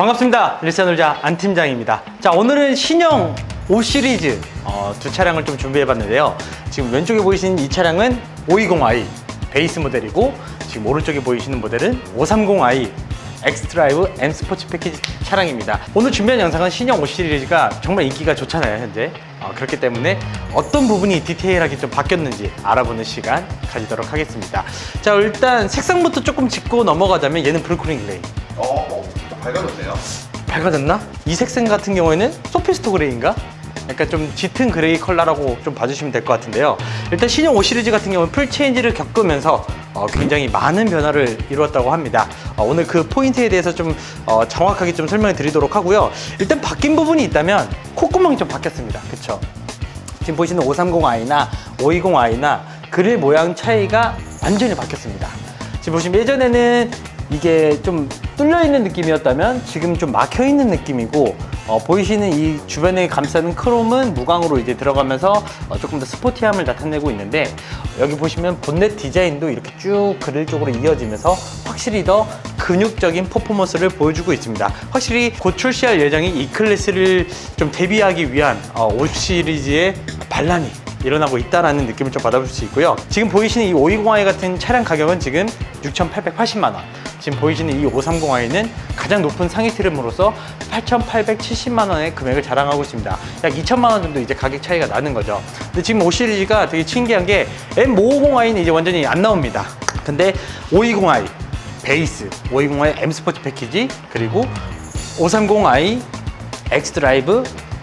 반갑습니다. 일산놀자 안 팀장입니다. 자, 오늘은 신형 5 시리즈 어, 두 차량을 좀 준비해 봤는데요. 지금 왼쪽에 보이시는 이 차량은 520i 베이스 모델이고 지금 오른쪽에 보이시는 모델은 530i 엑스드라이브 M 스포츠 패키지 차량입니다. 오늘 준비한 영상은 신형 5 시리즈가 정말 인기가 좋잖아요, 현재. 어, 그렇기 때문에 어떤 부분이 디테일하게 좀 바뀌었는지 알아보는 시간 가지도록 하겠습니다. 자, 일단 색상부터 조금 짚고 넘어가자면 얘는 브루클린 그레이. 밝아졌네요. 밝아졌나? 이 색상 같은 경우에는 소피스토 그레이인가? 약간 좀 짙은 그레이 컬러라고 좀 봐주시면 될 것 같은데요. 일단 신형 5 시리즈 같은 경우는 풀 체인지를 겪으면서 어, 굉장히 많은 변화를 이루었다고 합니다. 어, 오늘 그 포인트에 대해서 좀 어, 정확하게 좀 설명을 드리도록 하고요. 일단 바뀐 부분이 있다면 콧구멍이 좀 바뀌었습니다. 그쵸? 지금 보시는 530i나 520i나 그릴 모양 차이가 완전히 바뀌었습니다. 지금 보시면 예전에는 이게 좀 뚫려 있는 느낌이었다면 지금 좀 막혀 있는 느낌이고 어, 보이시는 이 주변에 감싸는 크롬은 무광으로 이제 들어가면서 어, 조금 더 스포티함을 나타내고 있는데 여기 보시면 본넷 디자인도 이렇게 쭉 그릴 쪽으로 이어지면서 확실히 더 근육적인 퍼포먼스를 보여주고 있습니다. 확실히 곧 출시할 예정인 E 클래스를 좀 대비하기 위한 어, 5 시리즈의 반란이 일어나고 있다라는 느낌을 좀 받아볼 수 있고요. 지금 보이시는 이 520i 같은 차량 가격은 지금 6,880만 원. 지금 보이시는 이 530i는 가장 높은 상위 트림으로서 8,870만 원의 금액을 자랑하고 있습니다. 약 2천만 원 정도 이제 가격 차이가 나는 거죠. 근데 지금 5 시리즈가 되게 신기한 게 M550i는 이제 완전히 안 나옵니다. 근데 520i 베이스, 520i M 스포츠 패키지 그리고 530i X 드라이브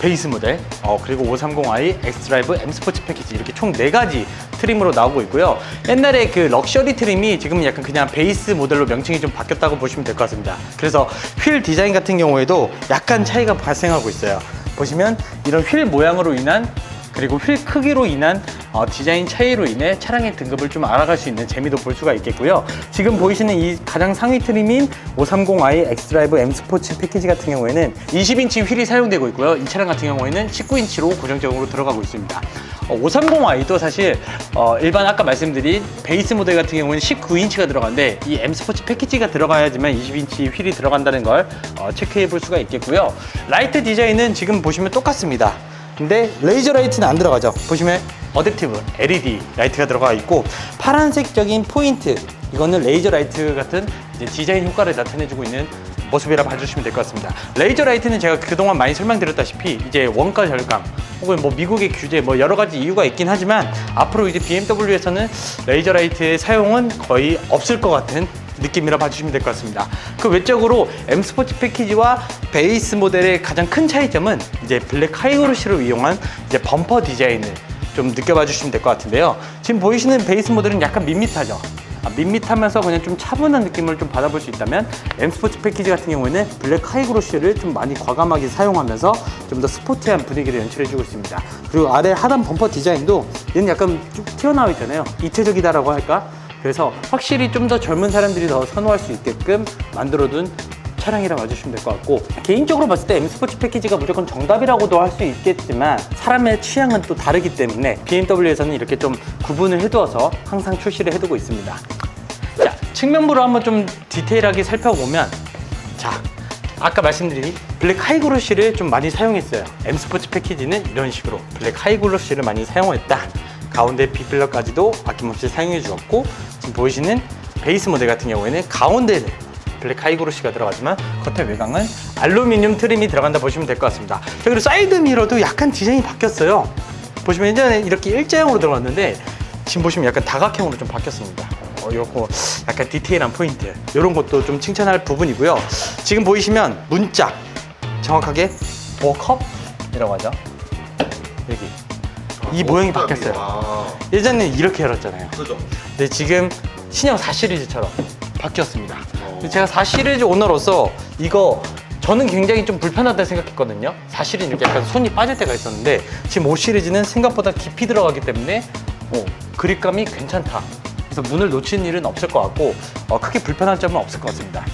베이스 모델, 어, 그리고 530i X 드라이브 M 스포츠 패키지 이렇게 총 네 가지 트림으로 나오고 있고요. 옛날에 그 럭셔리 트림이 지금 약간 그냥 베이스 모델로 명칭이 좀 바뀌었다고 보시면 될 것 같습니다. 그래서 휠 디자인 같은 경우에도 약간 차이가 발생하고 있어요. 보시면 이런 휠 모양으로 인한 그리고 휠 크기로 인한 어, 디자인 차이로 인해 차량의 등급을 좀 알아갈 수 있는 재미도 볼 수가 있겠고요. 지금 보이시는 이 가장 상위 트림인 530i 엑스드라이브 M 스포츠 패키지 같은 경우에는 20인치 휠이 사용되고 있고요. 이 차량 같은 경우에는 19인치로 고정적으로 들어가고 있습니다. 어, 530i도 사실 어, 일반 아까 말씀드린 베이스 모델 같은 경우는 19인치가 들어가는데 이 M 스포츠 패키지가 들어가야지만 20인치 휠이 들어간다는 걸 어, 체크해 볼 수가 있겠고요. 라이트 디자인은 지금 보시면 똑같습니다. 근데 레이저 라이트는 안 들어가죠. 보시면 어댑티브 LED 라이트가 들어가 있고 파란색적인 포인트 이거는 레이저 라이트 같은 디자인 효과를 나타내주고 있는 모습이라 봐주시면 될 것 같습니다. 레이저 라이트는 제가 그동안 많이 설명드렸다시피 이제 원가 절감 혹은 뭐 미국의 규제 뭐 여러 가지 이유가 있긴 하지만 앞으로 이제 BMW에서는 레이저 라이트의 사용은 거의 없을 것 같은 느낌이라 봐주시면 될 것 같습니다. 그 외적으로 M 스포츠 패키지와 베이스 모델의 가장 큰 차이점은 이제 블랙 하이그로시를 이용한 이제 범퍼 디자인을 좀 느껴봐 주시면 될 것 같은데요. 지금 보이시는 베이스 모델은 약간 밋밋하죠. 아, 밋밋하면서 그냥 좀 차분한 느낌을 좀 받아볼 수 있다면 M 스포츠 패키지 같은 경우에는 블랙 하이그로시를 좀 많이 과감하게 사용하면서 좀 더 스포티한 분위기를 연출해주고 있습니다. 그리고 아래 하단 범퍼 디자인도 얘는 약간 쭉 튀어나와 있잖아요. 이체적이다라고 할까? 그래서 확실히 좀 더 젊은 사람들이 더 선호할 수 있게끔 만들어둔 차량이라 봐주시면 될 것 같고 개인적으로 봤을 때 M 스포츠 패키지가 무조건 정답이라고도 할 수 있겠지만 사람의 취향은 또 다르기 때문에 BMW에서는 이렇게 좀 구분을 해두어서 항상 출시를 해두고 있습니다. 자 측면부로 한번 좀 디테일하게 살펴보면 자 아까 말씀드린 블랙 하이그로시를 좀 많이 사용했어요. M 스포츠 패키지는 이런 식으로 블랙 하이그로시를 많이 사용했다. 가운데 빗필러까지도 아낌없이 사용해 주었고 지금 보이시는 베이스 모델 같은 경우에는 가운데는 블랙 하이그로시가 들어가지만 겉에 외곽은 알루미늄 트림이 들어간다 보시면 될 것 같습니다. 자, 그리고 사이드 미러도 약간 디자인이 바뀌었어요. 보시면 예전에 이렇게 일자형으로 들어갔는데 지금 보시면 약간 다각형으로 좀 바뀌었습니다. 어, 요거 약간 디테일한 포인트 이런 것도 좀 칭찬할 부분이고요. 지금 보이시면 문짝 정확하게 도어컵이라고 하죠. 여기 이 모양이 바뀌었어요. 아, 예전에는 이렇게 열었잖아요. 그죠? 근데 지금 신형 4 시리즈처럼 바뀌었습니다. 어. 근데 제가 4 시리즈 오너로서 이거 저는 굉장히 좀 불편하다 생각했거든요. 4 시리즈 이렇게 약간 손이 빠질 때가 있었는데 지금 5 시리즈는 생각보다 깊이 들어가기 때문에 어, 그립감이 괜찮다. 그래서 문을 놓치는 일은 없을 것 같고 어, 크게 불편한 점은 없을 것 같습니다.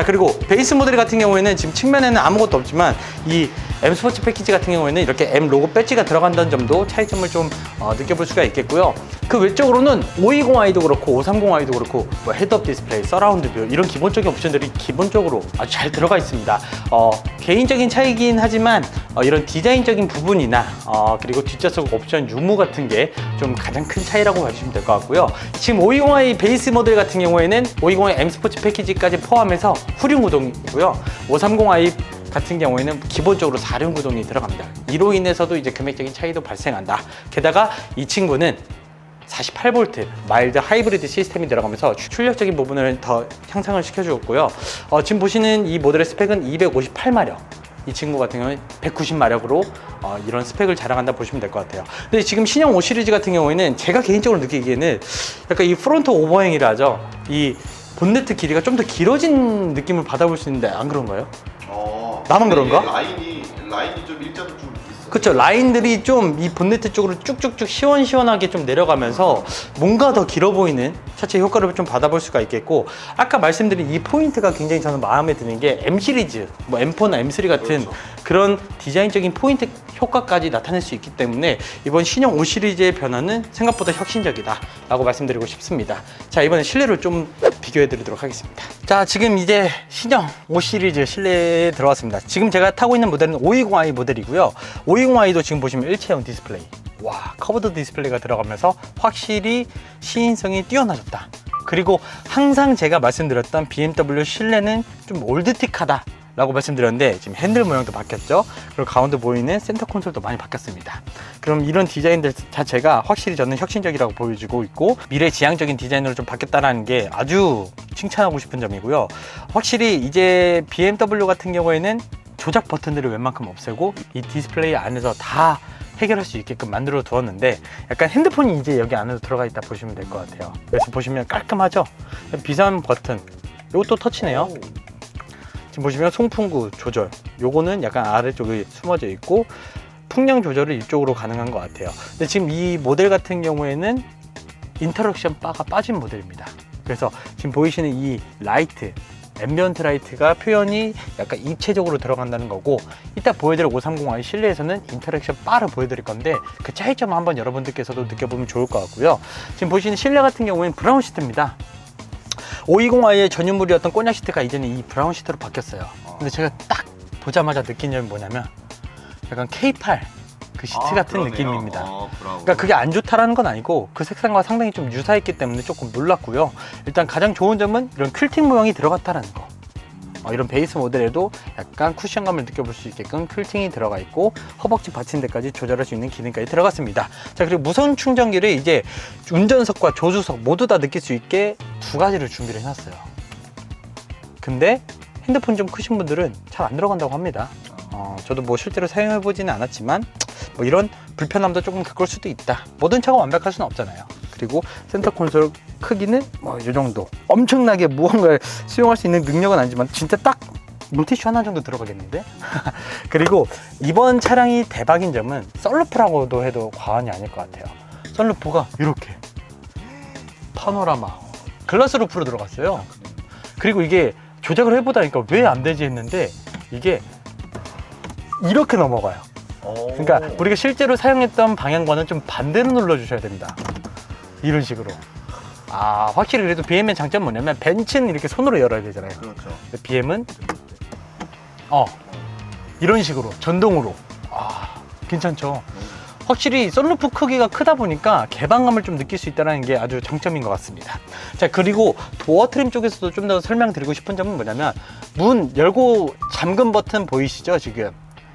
자자 그리고 베이스 모델 같은 경우에는 지금 측면에는 아무것도 없지만 이 M 스포츠 패키지 같은 경우에는 이렇게 M 로고 배지가 들어간다는 점도 차이점을 좀 어, 느껴볼 수가 있겠고요. 그 외적으로는 520i도 그렇고 530i도 그렇고 뭐 헤드업 디스플레이, 서라운드 뷰 이런 기본적인 옵션들이 기본적으로 아주 잘 들어가 있습니다. 어, 개인적인 차이긴 하지만 어, 이런 디자인적인 부분이나 어, 그리고 뒷좌석 옵션 유무 같은 게 좀 가장 큰 차이라고 봐주시면 될 것 같고요. 지금 520i 베이스 모델 같은 경우에는 520i M 스포츠 패키지까지 포함해서 후륜 구동이고요. 530i 같은 경우에는 기본적으로 4륜 구동이 들어갑니다. 이로 인해서도 이제 금액적인 차이도 발생한다. 게다가 이 친구는 48V 마일드 하이브리드 시스템이 들어가면서 출력적인 부분을 더 향상을 시켜주었고요. 어, 지금 보시는 이 모델의 스펙은 258마력. 이 친구 같은 경우는 190마력으로 어, 이런 스펙을 자랑한다 보시면 될 것 같아요. 근데 지금 신형 5 시리즈 같은 경우에는 제가 개인적으로 느끼기에는 약간 이 프론트 오버행이라 하죠. 이 본네트 길이가 좀 더 길어진 느낌을 받아볼 수 있는데 안 그런가요? 어. 나만 근데 그런가? 이게 라인이 라인이 좀 일자도 좀 있어. 그쵸 라인들이 좀 이 본네트 쪽으로 쭉쭉쭉 시원시원하게 좀 내려가면서 뭔가 더 길어 보이는 차체 효과를 좀 받아볼 수가 있겠고 아까 말씀드린 이 포인트가 굉장히 저는 마음에 드는 게 M 시리즈 뭐 M4나 M3 같은 그렇죠. 그런 디자인적인 포인트 효과까지 나타낼 수 있기 때문에 이번 신형 5 시리즈의 변화는 생각보다 혁신적이다 라고 말씀드리고 싶습니다 자 이번엔 실내를 좀 비교해 드리도록 하겠습니다. 자 지금 이제 신형 5 시리즈 실내에 들어왔습니다. 지금 제가 타고 있는 모델은 520i 모델이고요. 520i도 지금 보시면 일체형 디스플레이. 와 커브드 디스플레이가 들어가면서 확실히 시인성이 뛰어나졌다. 그리고 항상 제가 말씀드렸던 BMW 실내는 좀 올드틱하다 라고 말씀드렸는데 지금 핸들 모양도 바뀌었죠? 그리고 가운데 보이는 센터 콘솔도 많이 바뀌었습니다. 그럼 이런 디자인들 자체가 확실히 저는 혁신적이라고 보여지고 있고 미래 지향적인 디자인으로 좀 바뀌었다는 게 아주 칭찬하고 싶은 점이고요. 확실히 이제 BMW 같은 경우에는 조작 버튼들을 웬만큼 없애고 이 디스플레이 안에서 다 해결할 수 있게끔 만들어 두었는데 약간 핸드폰이 이제 여기 안으로 들어가 있다 보시면 될 것 같아요. 그래서 보시면 깔끔하죠? 비상 버튼. 이것도 터치네요 지금 보시면 송풍구 조절 요거는 약간 아래쪽에 숨어져 있고 풍량 조절을 이쪽으로 가능한 것 같아요. 근데 지금 이 모델 같은 경우에는 인터랙션 바가 빠진 모델입니다. 그래서 지금 보이시는 이 라이트 앰비언트 라이트가 표현이 약간 입체적으로 들어간다는 거고 이따 보여드릴 530i 실내에서는 인터랙션 바를 보여드릴 건데 그 차이점을 한번 여러분들께서도 느껴보면 좋을 것 같고요. 지금 보시는 실내 같은 경우에는 브라운 시트입니다 520i의 전유물이었던 꼬냑 시트가 이제는 이 브라운 시트로 바뀌었어요. 근데 제가 딱 보자마자 느낀 점이 뭐냐면 약간 K8 그 시트 아, 같은 그러네요. 느낌입니다. 어, 브라운. 그러니까 그게 안 좋다라는 건 아니고 그 색상과 상당히 좀 유사했기 때문에 조금 놀랐고요. 일단 가장 좋은 점은 이런 퀼팅 모양이 들어갔다는 거. 어, 이런 베이스 모델에도 약간 쿠션감을 느껴볼 수 있게끔 퀼팅이 들어가 있고 허벅지 받침대까지 조절할 수 있는 기능까지 들어갔습니다. 자 그리고 무선 충전기를 이제 운전석과 조수석 모두 다 느낄 수 있게 두 가지를 준비를 해놨어요. 근데 핸드폰 좀 크신 분들은 잘 안 들어간다고 합니다. 어, 저도 뭐 실제로 사용해 보지는 않았지만 뭐 이런 불편함도 조금 겪을 수도 있다. 모든 차가 완벽할 수는 없잖아요. 그리고 센터 콘솔 크기는 뭐 이 정도. 엄청나게 무언가를 수용할 수 있는 능력은 아니지만 진짜 딱 물티슈 하나 정도 들어가겠는데? 그리고 이번 차량이 대박인 점은 썬루프라고도 해도 과언이 아닐 것 같아요. 썬루프가 이렇게 파노라마 글라스 루프로 들어갔어요. 그리고 이게 조작을 해보다니까 왜 안 되지 했는데 이게 이렇게 넘어가요. 오. 그러니까 우리가 실제로 사용했던 방향과는 좀 반대로 눌러주셔야 됩니다. 이런 식으로. 아 확실히 그래도 BM의 장점 뭐냐면 벤츠는 이렇게 손으로 열어야 되잖아요. 그렇죠. 근데 BM은 어 이런 식으로 전동으로. 아 괜찮죠. 확실히 썬루프 크기가 크다 보니까 개방감을 좀 느낄 수 있다는 게 아주 장점인 것 같습니다. 자 그리고 도어 트림 쪽에서도 좀 더 설명드리고 싶은 점은 뭐냐면 문 열고 잠금 버튼 보이시죠 지금?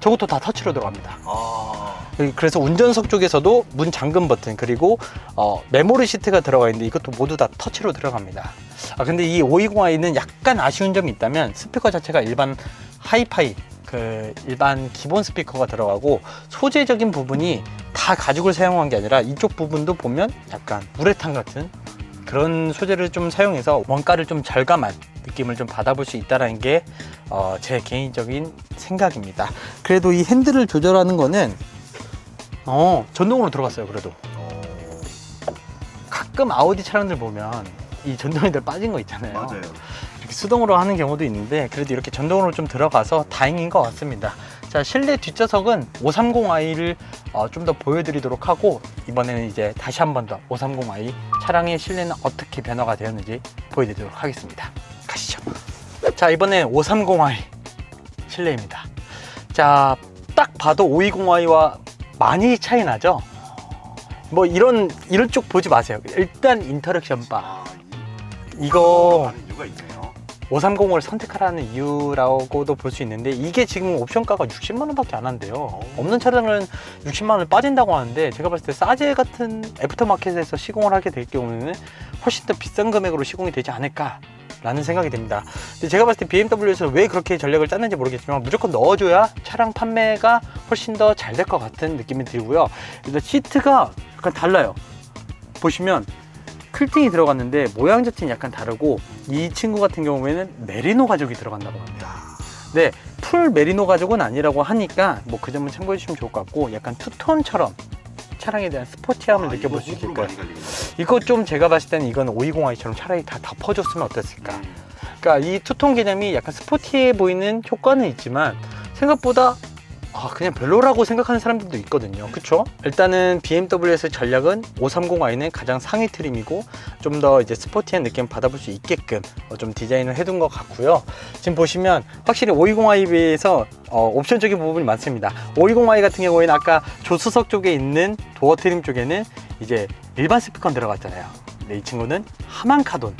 저것도 다 터치로 들어갑니다. 아. 그래서 운전석 쪽에서도 문 잠금 버튼 그리고 어, 메모리 시트가 들어가 있는데 이것도 모두 다 터치로 들어갑니다. 아 근데 이 520i는 약간 아쉬운 점이 있다면 스피커 자체가 일반 하이파이 그 일반 기본 스피커가 들어가고 소재적인 부분이 다 가죽을 사용한 게 아니라 이쪽 부분도 보면 약간 우레탄 같은 그런 소재를 좀 사용해서 원가를 좀 절감한 느낌을 좀 받아볼 수 있다는 게 제 개인적인 생각입니다. 그래도 이 핸들을 조절하는 거는 어 전동으로 들어갔어요. 그래도 어. 가끔 아우디 차량들 보면 이 전동핸들 빠진 거 있잖아요. 맞아요. 이렇게 수동으로 하는 경우도 있는데 그래도 이렇게 전동으로 좀 들어가서 다행인 것 같습니다. 자 실내 뒷좌석은 530i를 어, 좀 더 보여드리도록 하고 이번에는 이제 다시 한 번 더 530i 차량의 실내는 어떻게 변화가 되었는지 보여드리도록 하겠습니다. 가시죠. 자 이번엔 530i 실내입니다. 자 딱 봐도 520i와 많이 차이 나죠? 뭐 이런 이런 쪽 보지 마세요. 일단 인터랙션 바 아, 이거 하는 이유가 있네요. 530을 선택하라는 이유라고도 볼 수 있는데 이게 지금 옵션가가 60만 원밖에 안 한대요. 없는 차량은 60만 원을 빠진다고 하는데 제가 봤을 때 싸제 같은 애프터마켓에서 시공을 하게 될 경우에는 훨씬 더 비싼 금액으로 시공이 되지 않을까. 라는 생각이 듭니다. 근데 제가 봤을 때 BMW에서 왜 그렇게 전략을 짰는지 모르겠지만 무조건 넣어줘야 차량 판매가 훨씬 더 잘 될 것 같은 느낌이 들고요. 일단 시트가 약간 달라요. 보시면 클팅이 들어갔는데 모양 자체는 약간 다르고 이 친구 같은 경우에는 메리노 가죽이 들어간다고 합니다. 네, 풀 메리노 가죽은 아니라고 하니까 뭐 그 점은 참고해 주시면 좋을 것 같고 약간 투톤처럼 차량에 대한 스포티함을 아, 느껴볼 수 있게끔 많이 갈리는 이거 좀 제가 봤을 때는 이건 520i처럼 차라리 다 덮어줬으면 어땠을까. 음. 그러니까 이 투톤 개념이 약간 스포티해 보이는 효과는 있지만 생각보다 아, 그냥 별로라고 생각하는 사람들도 있거든요. 그쵸? 일단은 BMW에서의 전략은 530i는 가장 상위 트림이고 좀 더 이제 스포티한 느낌을 받아볼 수 있게끔 어, 좀 디자인을 해둔 것 같고요. 지금 보시면 확실히 520i 비해서 어, 옵션적인 부분이 많습니다. 520i 같은 경우에는 아까 조수석 쪽에 있는 도어 트림 쪽에는 이제 일반 스피커 들어갔잖아요. 근데 이 친구는 하만카돈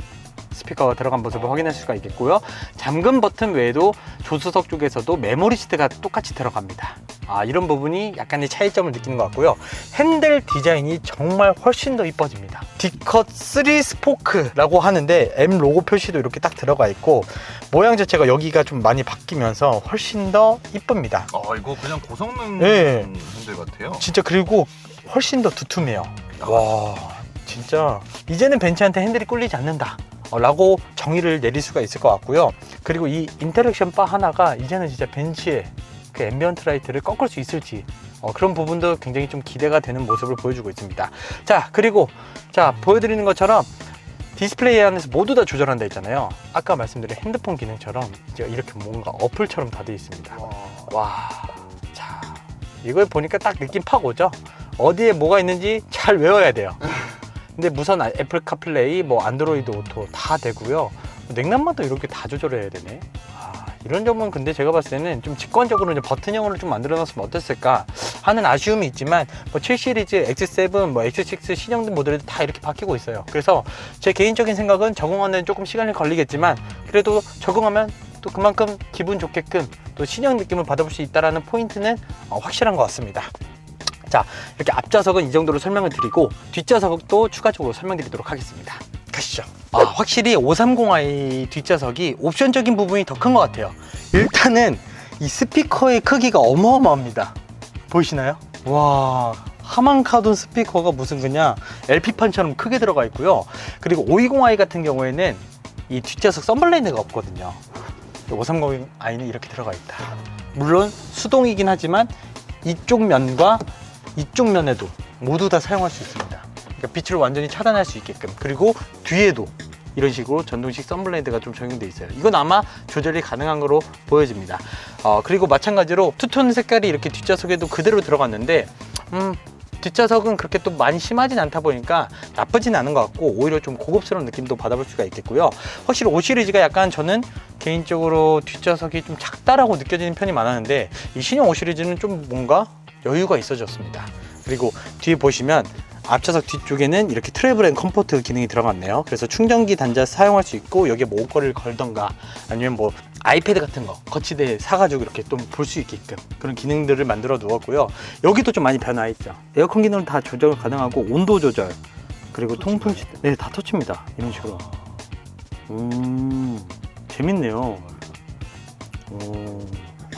스피커가 들어간 모습을 확인할 수가 있겠고요. 잠금 버튼 외에도 조수석 쪽에서도 메모리 시트가 똑같이 들어갑니다. 아, 이런 부분이 약간의 차이점을 느끼는 것 같고요. 핸들 디자인이 정말 훨씬 더 이뻐집니다. D컷 3 스포크라고 하는데 M 로고 표시도 이렇게 딱 들어가 있고 모양 자체가 여기가 좀 많이 바뀌면서 훨씬 더 이쁩니다. 아 이거 그냥 고성능 네. 핸들 같아요. 진짜 그리고 훨씬 더 두툼해요. 와, 진짜 이제는 벤츠한테 핸들이 꿀리지 않는다. 어, 라고 정의를 내릴 수가 있을 것 같고요. 그리고 이 인터랙션 바 하나가 이제는 진짜 벤츠의 그 앰비언트 라이트를 꺾을 수 있을지 어, 그런 부분도 굉장히 좀 기대가 되는 모습을 보여주고 있습니다. 자, 그리고 자 보여드리는 것처럼 디스플레이 안에서 모두 다 조절한다 했잖아요. 아까 말씀드린 핸드폰 기능처럼 이제 이렇게 뭔가 어플처럼 다 되어 있습니다. 와. 와, 자, 이걸 보니까 딱 느낌 팍 오죠? 어디에 뭐가 있는지 잘 외워야 돼요. 근데 무선 아- 애플 카플레이, 뭐 안드로이드 오토 다 되고요. 냉난방도 이렇게 다 조절해야 되네. 아, 이런 점은 근데 제가 봤을 때는 좀 직관적으로 이제 버튼형으로 좀 만들어 놨으면 어땠을까 하는 아쉬움이 있지만 뭐 7 시리즈, X7, 뭐 X6 신형등 모델도 다 이렇게 바뀌고 있어요. 그래서 제 개인적인 생각은 적응하는 데 조금 시간이 걸리겠지만 그래도 적응하면 또 그만큼 기분 좋게끔 또 신형 느낌을 받아볼 수 있다는 포인트는 어, 확실한 것 같습니다. 자, 이렇게 앞좌석은 이 정도로 설명을 드리고 뒷좌석도 추가적으로 설명드리도록 하겠습니다. 가시죠. 아, 확실히 530i 뒷좌석이 옵션적인 부분이 더 큰 것 같아요. 일단은 이 스피커의 크기가 어마어마합니다. 보이시나요? 와, 하만카돈 스피커가 무슨 그냥 LP판처럼 크게 들어가 있고요. 그리고 520i 같은 경우에는 이 뒷좌석 썬블레이드가 없거든요. 530i는 이렇게 들어가 있다. 물론 수동이긴 하지만 이쪽 면과 이쪽 면에도 모두 다 사용할 수 있습니다. 그러니까 빛을 완전히 차단할 수 있게끔 그리고 뒤에도 이런 식으로 전동식 썬블레이드가 좀 적용돼 있어요. 이건 아마 조절이 가능한 거로 보여집니다. 어, 그리고 마찬가지로 투톤 색깔이 이렇게 뒷좌석에도 그대로 들어갔는데 음, 뒷좌석은 그렇게 또 많이 심하진 않다 보니까 나쁘진 않은 것 같고 오히려 좀 고급스러운 느낌도 받아볼 수가 있겠고요. 확실히 5 시리즈가 약간 저는 개인적으로 뒷좌석이 좀 작다라고 느껴지는 편이 많았는데 이 신형 5 시리즈는 좀 뭔가 여유가 있어졌습니다. 그리고 뒤에 보시면 앞좌석 뒤쪽에는 이렇게 트래블 앤 컴포트 기능이 들어갔네요. 그래서 충전기 단자 사용할 수 있고 여기에 뭐 옷걸이를 걸던가 아니면 뭐 아이패드 같은 거 거치대 사가지고 이렇게 좀 볼 수 있게끔 그런 기능들을 만들어 두었고요. 여기도 좀 많이 변화했죠. 에어컨 기능 다 조절 가능하고 온도 조절 그리고 통풍 시스템 네다 터치입니다. 이런 식으로. 음 재밌네요. 오,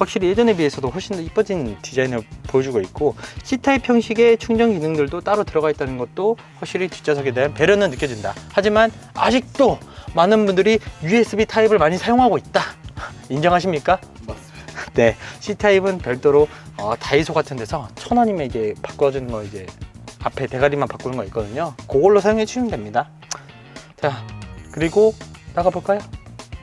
확실히 예전에 비해서도 훨씬 더 이뻐진 디자인을 보여주고 있고 C타입 형식의 충전 기능들도 따로 들어가 있다는 것도 확실히 뒷좌석에 대한 배려는 느껴진다. 하지만 아직도 많은 분들이 USB 타입을 많이 사용하고 있다. 인정하십니까? 맞습니다. 네, C 타입은 별도로 어, 다이소 같은 데서 천 원이면 이제 바꿔주는 거 이제 앞에 대가리만 바꾸는 거 있거든요. 그걸로 사용해 주시면 됩니다. 자, 그리고 나가 볼까요?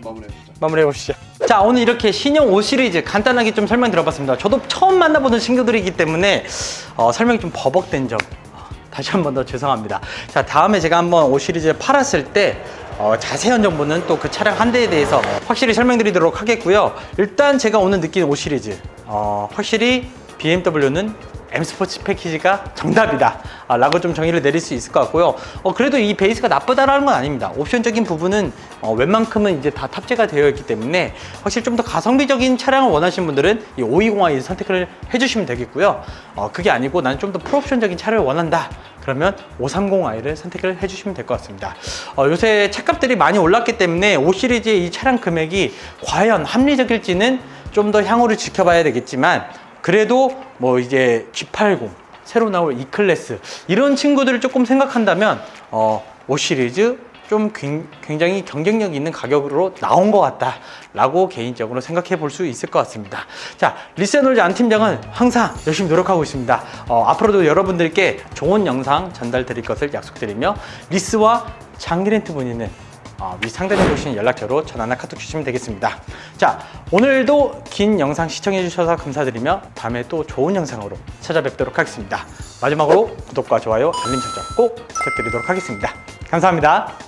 마무리해주죠. 마무리해 보시죠. 자, 오늘 이렇게 신형 5 시리즈 간단하게 좀 설명 드려봤습니다. 저도 처음 만나보는 친구들이기 때문에 어, 설명이 좀 버벅된 점 어, 다시 한 번 더 죄송합니다. 자, 다음에 제가 한번 5 시리즈를 팔았을 때 어, 자세한 정보는 또 그 차량 한 대에 대해서 확실히 설명드리도록 하겠고요. 일단 제가 오늘 느낀 5 시리즈 어, 확실히 BMW는 M 스포츠 패키지가 정답이다. 아, 라고 좀 정의를 내릴 수 있을 것 같고요. 어, 그래도 이 베이스가 나쁘다라는 건 아닙니다. 옵션적인 부분은 어, 웬만큼은 이제 다 탑재가 되어 있기 때문에 확실히 좀 더 가성비적인 차량을 원하시는 분들은 이 520i 선택을 해주시면 되겠고요. 어, 그게 아니고 나는 좀 더 풀옵션적인 차를 원한다. 그러면 530i를 선택을 해주시면 될 것 같습니다. 어, 요새 차값들이 많이 올랐기 때문에 5 시리즈의 이 차량 금액이 과연 합리적일지는 좀 더 향후를 지켜봐야 되겠지만 그래도 뭐 이제 G80 새로 나올 E 클래스 이런 친구들을 조금 생각한다면 어, 5 시리즈 좀 굉- 굉장히 경쟁력 있는 가격으로 나온 것 같다라고 개인적으로 생각해 볼 수 있을 것 같습니다. 자, 리세놀즈 안 팀장은 항상 열심히 노력하고 있습니다. 어, 앞으로도 여러분들께 좋은 영상 전달 드릴 것을 약속드리며 리스와 장기 렌트 문의는 어, 위 상단에 보시는 연락처로 전화나 카톡 주시면 되겠습니다. 자, 오늘도 긴 영상 시청해 주셔서 감사드리며 다음에 또 좋은 영상으로 찾아뵙도록 하겠습니다. 마지막으로 구독과 좋아요, 알림 설정 꼭 부탁드리도록 하겠습니다. 감사합니다.